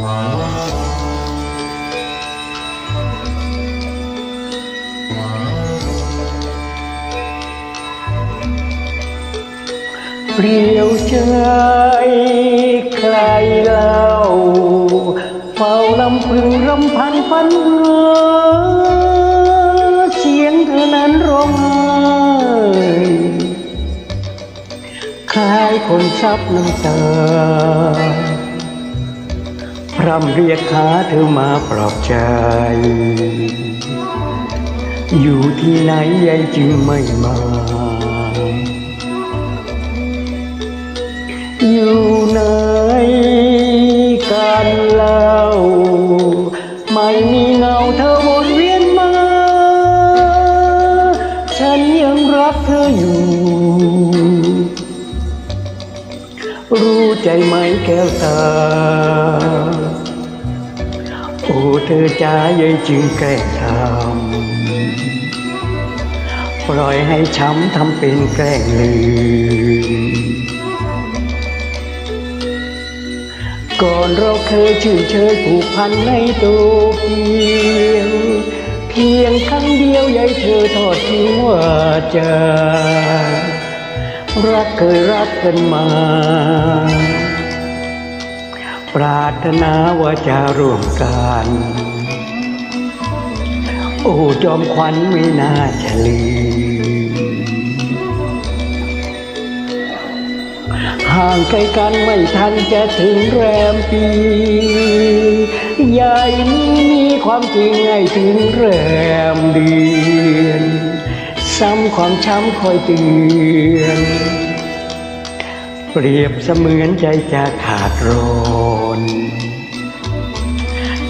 เปลี่ยวใจใครเล่าเฝ้าลำพึงรำพันพันหาเสียงเธอนั้นร้องไห้คล้ายคนซับน้ำตา พร่ำเรียกหาเธอมาปลอบใจ อยู่ที่ไหนยายจึงไม่มา อยู่ไหนกันเล่า ไม่มีเงาเธอวนเวียนมา ฉันยังรักเธออยู่ รู้ใจไหมแก้วตา โอ้เธอจ้ายายจึงแกล้งทำปล่อยให้ช้ำทำเป็นแกล้งลืม ก่อนเราเคยชื่นเชยผูกพันในโตเกียวเพียงครั้งเดียวยายเธอทอดทิ้งว่าจะรักเคยรักกันมา ปรารถนาว่าจะร่วมกัน โอ้จอมขวัญไม่น่าจะลืมห่างไกลกันไม่ทันจะถึงแรมปียายนี้มีความจริงให้ถึงแรมเดือน ซ้ำความช้ำคอยเตือน เปรียบเสมือนใจจะขาดร้อน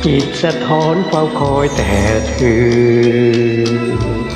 จิตสะท้อนเฝ้าคอยแต่เธอ